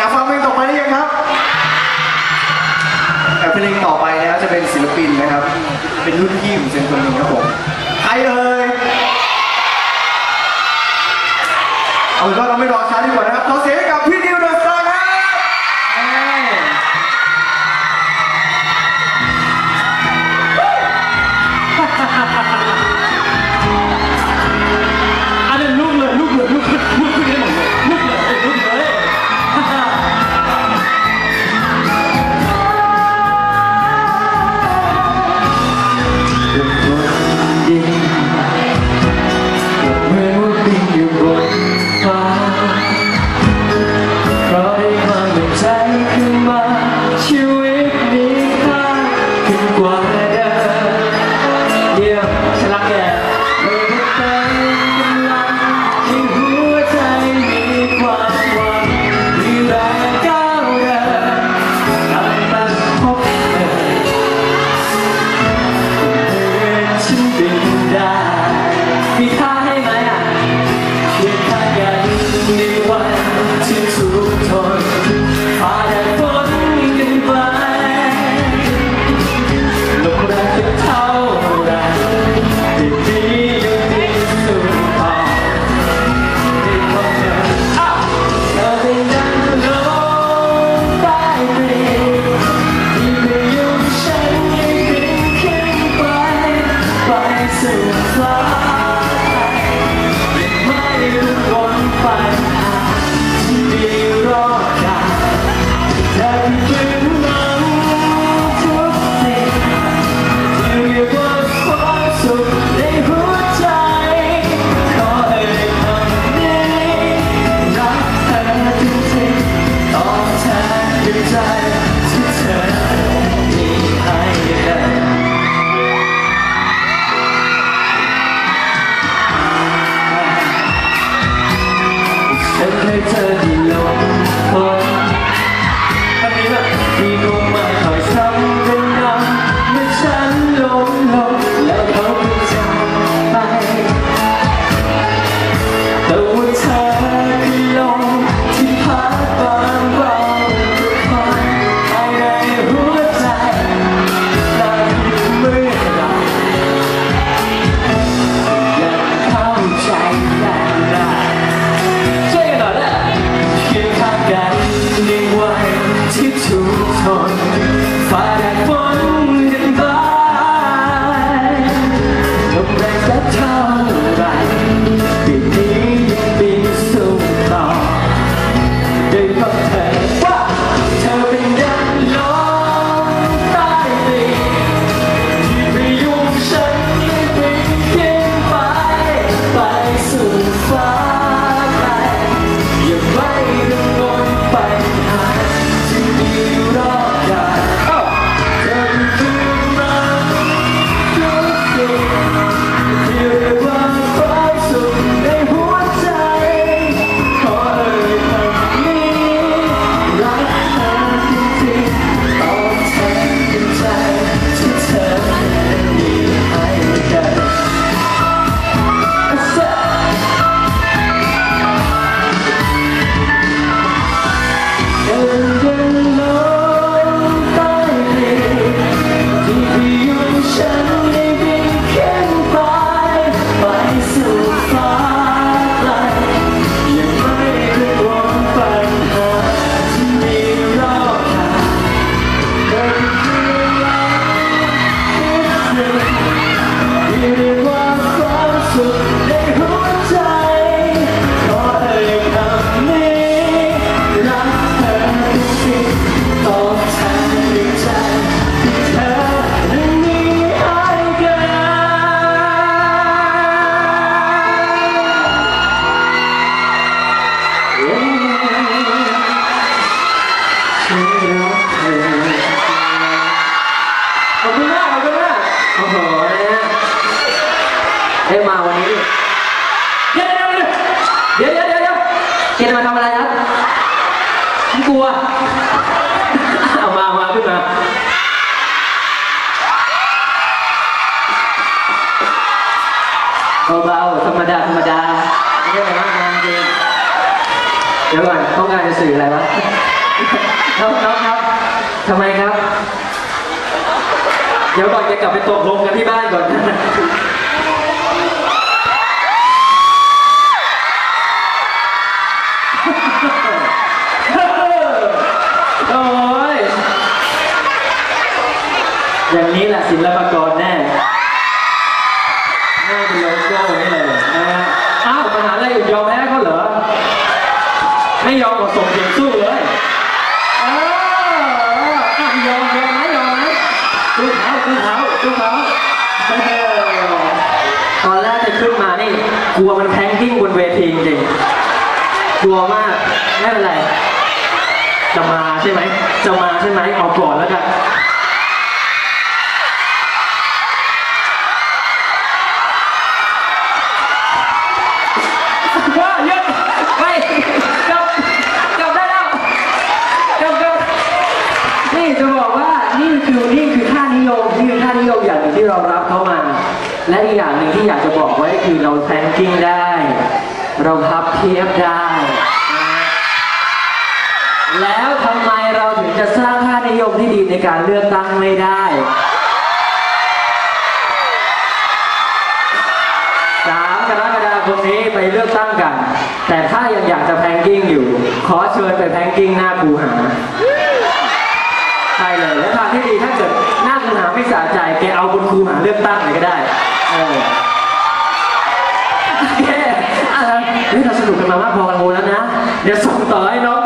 อยากฟังเพลงต่อไปได้ยังครับแต่เพลงต่อไปนะครับจะเป็นศิลปินนะครับ เป็นรุ่นพี่ของเซนคนหนึ่งครับผมใครเอ่ยเอาเป็นว่าเราไม่รอช้าดีกว่านะครับเราเสียกับพี่ turned low. เบาๆธรรมดาธรรมดาไม่ได้อะไรมากมายจริงเดี๋ยวก่อนต้องการจะสื่ออะไรวะน้องน้องครับทำไมครับ เดี๋ยวก่อนจะกลับไปตกลงกันที่บ้านก่อนโอ้ยอย่างนี้แหละศิลปากร ลัวมันแพงกิ้งบนเวทีจริงๆกลัวมากไม่เป็นไร จะมาใช่ไหม จะมาใช่ไหมเอาก่อนแล้วกัน และอีกอย่างหนึ่งที่อยากจะบอกไว้คือเราแซงกิ้งได้ เราพับเทียบได้ แล้วทำไมเราถึงจะสร้างค่านิยมที่ดีในการเลือกตั้งไม่ได้สามกรกฎาคมนี้ไปเลือกตั้งกัน แต่ถ้ายังอยากจะแพงกิ้งอยู่ ขอเชิญไปแพงกิ้งหน้ากูหาใช่เลยและทางที่ดีถ้าเกิดหน้ากูหาไม่สะใจแกเอาบนครูหาเลือกตั้งไหนก็ได้ากเลอะโอเคอะเฮ้ยเราสนุกกันมามากพอกันแล้วนะ เดี๋ยวส่งต่อให้น้อง